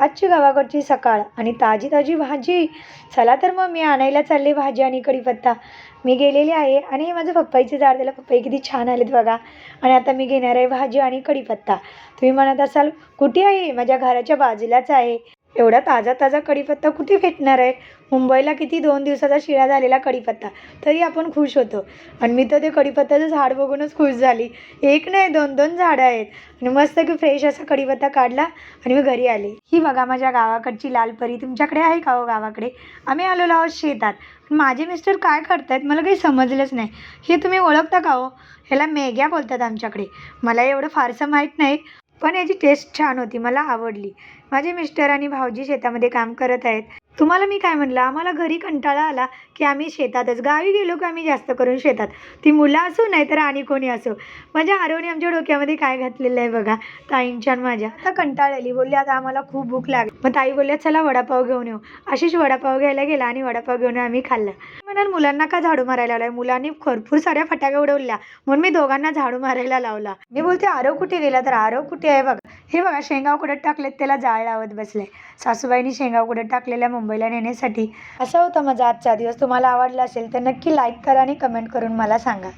आजची गावाकडची सकाळ आणि ताजी ताजी भाजी. चला तर मग मी आणायला चालले भाजी आणि कढीपत्ता. मी गेलेली आहे आणि हे माझं पप्पाईचे झाड त्याला पप्पाई किती छान आलेत बघा. आणि आता मी घेणार आहे भाजी आणि कढीपत्ता. तुम्ही म्हणत असाल कुठे आहे? माझ्या घराच्या बाजूलाच आहे. एवढा ताजा ताजा कढीपत्ता कुठे भेटणार आहे? मुंबईला किती दोन दिवसाचा शिळा झालेला कढीपत्ता तरी आपण खुश होतो. आणि मी तर ते कढीपत्त्याचं झाड बघूनच खुश झाली. एक नाही दोन दोन झाडं आहेत. आणि मस्त की फ्रेश असा कढीपत्ता काढला आणि मी घरी आले. ही बघा माझ्या गावाकडची लाल परी. तुमच्याकडे आहे का हो गावाकडे? आम्ही आलेलो आहोत शेतात. माझे मिस्टर काय करतायत मला काही समजलंच नाही. हे तुम्ही ओळखता का हो? ह्याला मेग्या बोलतात आमच्याकडे. मला एवढं फारसं माहीत नाही. पण याची टेस्ट छान होती मला आवडली. माझे मिस्टर आणि भाऊजी शेतामध्ये काम करत आहेत. तुम्हाला मी काय म्हणलं? आम्हाला घरी कंटाळा आला की आम्ही शेतातच गावी गेलो की आम्ही जास्त करून शेतात. ती मुलं असो नाही तर आणि कोणी असो. म्हणजे माझ्या आरोने आमच्या डोक्यामध्ये काय घातलेलं आहे बघा ताईंच्या माझ्या. आता कंटाळलेली बोलली आता आम्हाला खूप भूक लागली. मग ताई बोलल्या चला वडापाव घेऊन येऊ. अशीच वडापाव घ्यायला गेला आणि वडापाव घेऊन आम्ही खाल्ला. म्हणाल मुलांना का झाडू मारायला लावलाय? मुलांनी भरपूर साऱ्या फटाक्या उडवल्या. म्हणून मी दोघांना झाडू मारायला लावला. मी बोलते आरव कुठे गेला? तर आरव कुठे आहे बघा. हे बघा शेंगाव कुठे टाकलेत त्याला जाळ लावत बसले. सासूबाईंनी शेंगाव उकडत टाकलेल्या मुंबईला नेण्यासाठी. असा होता माझा आजचा दिवस. तुम्हाला आवडला असेल तर नक्की लाईक करा आणि कमेंट करून मला सांगा.